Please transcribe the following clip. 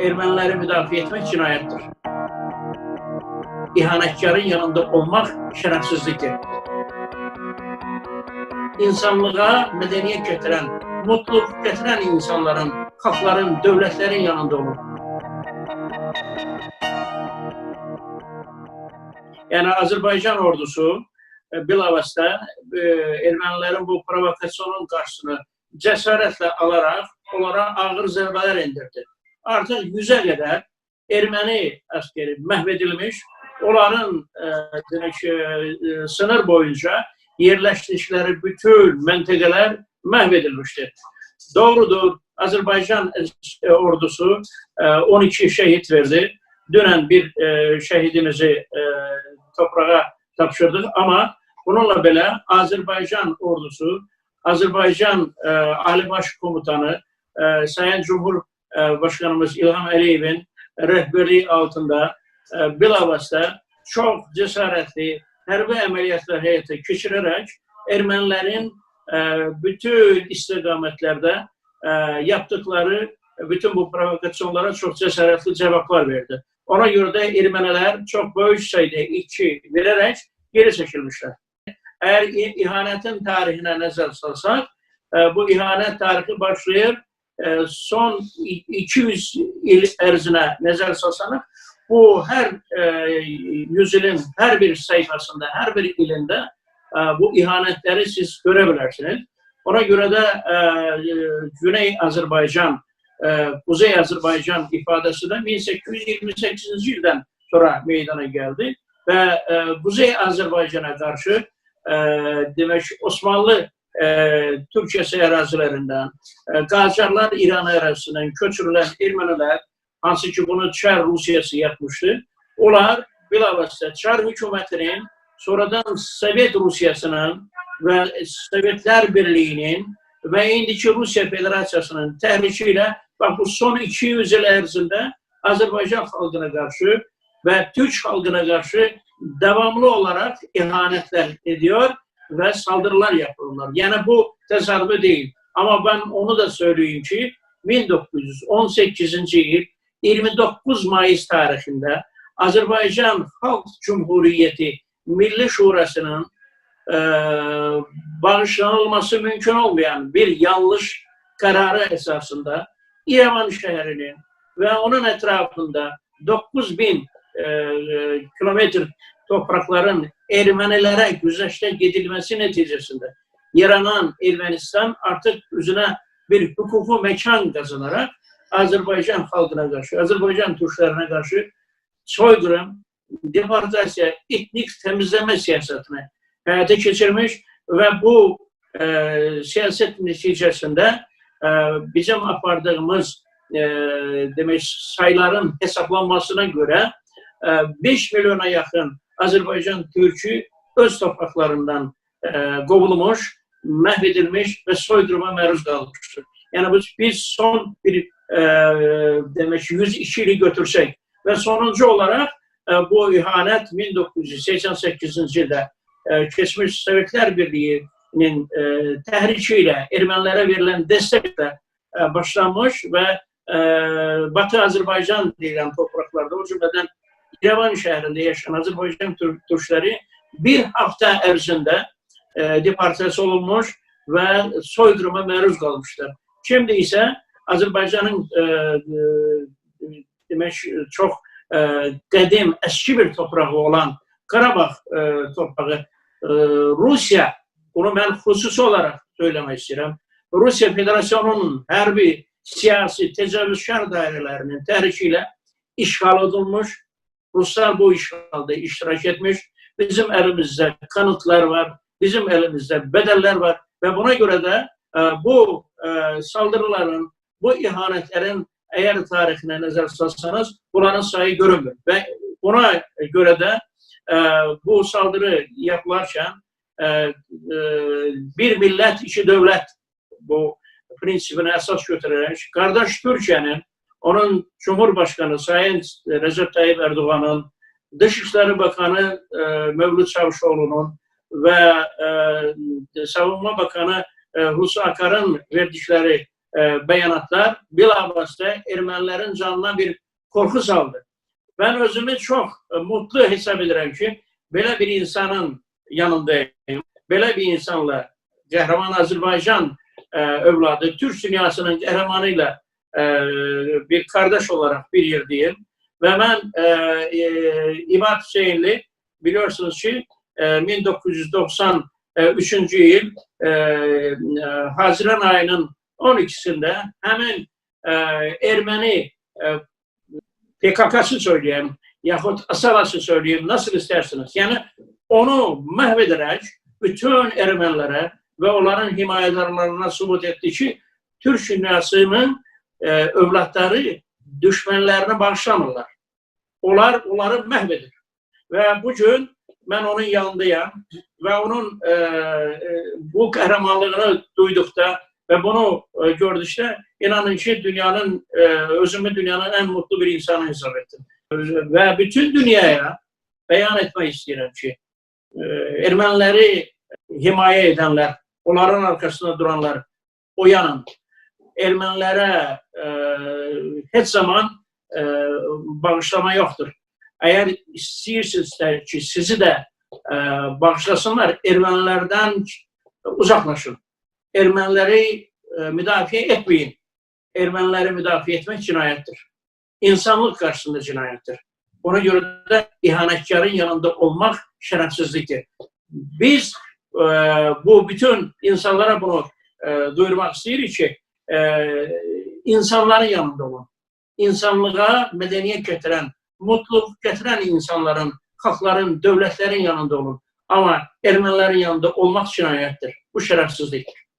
Ermenileri müdafiə etmək cinayətdir. İhanətkarın yanında olmaq şərəfsizlikdir. İnsanlığa mədəniyyət gətirən, mutluluq gətirən insanların, xalqların, dövlətlərin yanında olun. Yəni Azərbaycan ordusu e, bilavasitə e, ermənilərin bu provokasyonun qarşısını cəsarətlə alaraq onlara ağır zərbələr endirdi. Artıq 100-ə qədər erməni əskeri məhv edilmiş, onların e, e, sınır boyunca yerləşdikləri bütün məntəqələr məhv. Doğrudur, Azərbaycan e, ordusu e, 12 şəhid verdi. Dünən bir e, şəhidimizi e, toprağa tapşırdık ama bununla belə Azərbaycan ordusu, Azərbaycan e, Ali Baş Komutanı e, Sayın Cumhur e, Başkanımız İlham Əliyevin rəhbərliyi altında e, bilavasitə çox cəsarətli hərbi əməliyyatlar həyata keçirərək ermənilərin e, bütün istiqamətlərdə e, yaptıkları bütün bu provokasyonlara çox cəsarətli cavablar verdi. Ona göre de Ermeniler çok büyük sayıda işçi vererek geri çekilmişler. Eğer ihanetin tarihine nazar salsak, e, bu ihanet tarihi başlıyor e, son 200 yıl erzine nazar salsanız bu her e, yüzyılın her bir sayfasında, her bir ilinde bu ihanetleri siz görebilirsiniz. Ona göre de Güney Azerbaycan e, Kuzey Azerbaycan ifadesi de 1828 yıldan sonra meydana geldi ve e, Kuzey Azerbaycan'a karşı e, demek Osmanlı e, Türkçesi ərazilərindən, e, Qacarlar İran ərazisindən köçürülən ermənilər, hansı ki bunu Çar Rusiyası yapmıştı, onlar bilavasitə Çar hökumətinin sonradan Sovet Rusiyasının ve Sovetler Birliği'nin ve indiki Rusya Federasiyasının təhriki bak bu son 200 yıl ərzində Azərbaycan xalqına karşı ve Türk halkına karşı devamlı olarak ihanetler ediyor ve saldırılar yapıyorlar. Yani bu tesadüfi değil. Ama ben onu da söyleyeyim ki 1918. yıl 29 Mayıs tarihinde Azerbaycan Halk Cumhuriyeti Milli Şurası'nın e, bağışlanılması mümkün olmayan bir yanlış kararı esasında İrevan şehrinin ve onun etrafında 9000 e, e, kilometre toprakların Ermenilere güzeşte gidilmesi neticesinde yaranan Ermenistan artık üzerine bir hukuku mekan kazanarak Azerbaycan halkına karşı, Azerbaycan Türklerine karşı soykırım, deportasyon, etnik temizleme siyasetini hayata geçirmiş ve bu e, siyaset neticesinde e, bizim apardığımız e, demek sayıların hesaplanmasına göre 5 milyona yakın Azerbaycan Türk'ü öz topraklarından kovulmuş, mahvedilmiş ve soyduruma maruz kalmıştır. Yani biz, biz son bir e, demek 102 yılı götürsek ve sonuncu olarak e, bu ihanet 1988 yılda e, geçmiş Sovyetler Birliği'nin e, tehrikiyle Ermenilere verilen destekle e, başlanmış ve e, Batı Azerbaycan denilen topraklarda o cümleden Yerevan şehrinde yaşayan Azerbaycan Türkleri bir hafta erzinde e, deportası olmuş ve soyduruma maruz kalmışlar. Şimdi ise Azerbaycan'ın e, e, demek çok e, kadim, eski bir toprağı olan Karabağ e, toprağı e, Rusya, bunu ben hususi olarak söylemek istiyorum. Rusya Federasyonu'nun her bir siyasi tecavüzkar dairelerinin tehrikiyle işgal edilmiş. Ruslar bu işgalde iştirak etmiş. Bizim elimizde kanıtlar var. Bizim elimizde bedeller var. Ve buna göre de e, bu e, saldırıların, bu ihanetlerin eğer tarihine nazar salsanız bunların sayı görünmür. Ve buna göre de e, bu saldırı yapılarken e, e, bir millet, iki devlet bu prensibine esas götürerek kardeş Türkiye'nin onun Cumhurbaşkanı Sayın Recep Tayyip Erdoğan'ın Dışişleri Bakanı e, Mevlüt Çavuşoğlu'nun ve e, Savunma Bakanı e, Hulusi Akar'ın verdikleri e, beyanatlar bilavasitə ermənilərin canına bir qorxu saldı. Ben özümü çok e, mutlu hesap ederim ki böyle bir insanın yanındayım. Böyle bir insanla Kahraman Azerbaycan e, övladı, Türk dünyasının kahramanıyla e, bir kardeş olarak bir yerdeyim. Ve ben e, e, İmad Hüseyinli biliyorsunuz ki e, 1993 yıl e, e, Haziran ayının 12'sinde hemen e, Ermeni e, PKK'sı söyleyeyim yahut Asalası söyleyeyim nasıl isterseniz. Yani onu mahvederek bütün Ermenilere ve onların himayedarlarına subut etti ki Türk dünyasının e, övladları düşmanlarını bağışlamırlar. Onlar onları mahvedir. Ve bugün ben onun yanındayım ve onun e, e, bu kahramanlığını duydukta ve bunu e, gördükçe inanın ki dünyanın, e, özümü dünyanın en mutlu bir insanı hesap ettim. Ve bütün dünyaya beyan etmek istiyorum ki e, Ermenileri himaye edenler, onların arkasında duranlar uyanın. Ermenilere e, zaman e, bağışlama yoktur. Eğer istiyorsanız ki sizi de e, bağışlasınlar, Ermenilerden uzaklaşın. Ermenileri e, müdafiye etmeyin. Ermenileri müdafiye etmek cinayettir. İnsanlık karşısında cinayettir. Ona göre de ihanetkarın yanında olmak şerefsizliktir. Biz e, bu bütün insanlara bunu e, duyurmak istiyoruz ki e, insanların yanında olun. İnsanlığa medeniyet getiren, mutluluk getiren insanların, halkların, devletlerin yanında olun. Ama Ermenilerin yanında olmak cinayettir. Bu şerefsizliktir.